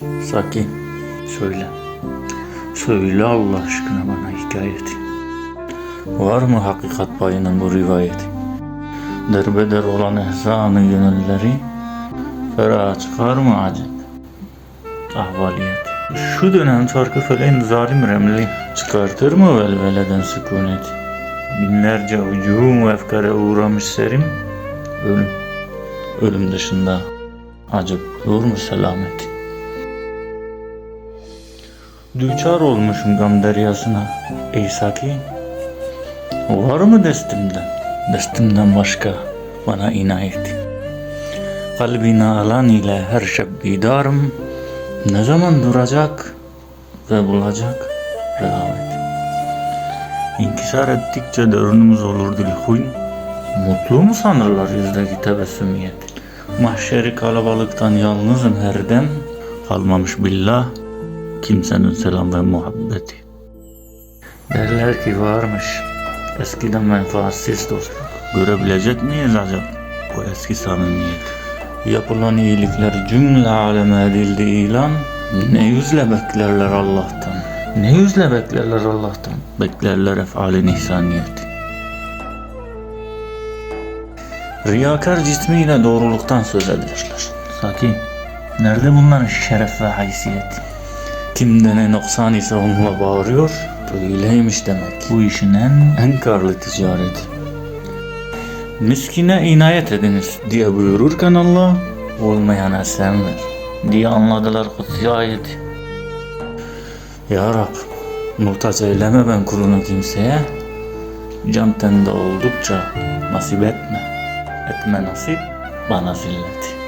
Sakin. Söyle. Söyle Allah aşkına bana hikayeti. Var mı hakikat payının bu rivayeti? Derbeder olan ehzanı gönülleri Ferah çıkar mı acep? Ahvaliyet. Şu dönem çarkı feleğin zalim remli çıkartır mı velveleden sükunet? Binlerce hücum ve efkara uğramış serim ölüm. Ölüm dışında acep olur mu selamet? Düçar olmuşum gam deryasına ey sakin. Var mı destimden? Destimden başka bana inayet. Kalbine alan ile her şeb bidarım. Ne zaman duracak ve bulacak rehavet. İnkisar ettikçe dörünümüz olur dilhuyun. Mutlu mu sanırlar yüzdeki tebessümiyet? Mahşeri kalabalıktan yalnızım her dem. Kalmamış billah kimsenin selam ve muhabbeti. Derler ki varmış eskiden menfaatsiz dostluk. Görebilecek miyiz acaba bu eski samimiyeti? Yapılan iyilikler cümle aleme edildi ilan. Ne yüzle beklerler Allah'tan. Ne yüzle beklerler Allah'tan. Beklerler efalin ihsaniyeti. Riyakar cismiyle doğruluktan söz ederler. Sakin. Nerede bunların şeref ve haysiyet? Kimde ne noksan ise onunla bağırıyor. Böyleymiş demek. Bu işin en, en karlı ticareti. Miskine inayet ediniz diye buyururken Allah olmayana sen ver diye anladılar kutsi ayeti. Ya Rab muhtaç eyleme ben kulunu kimseye can tende oldukça nasip etme etme nasip bana zillet.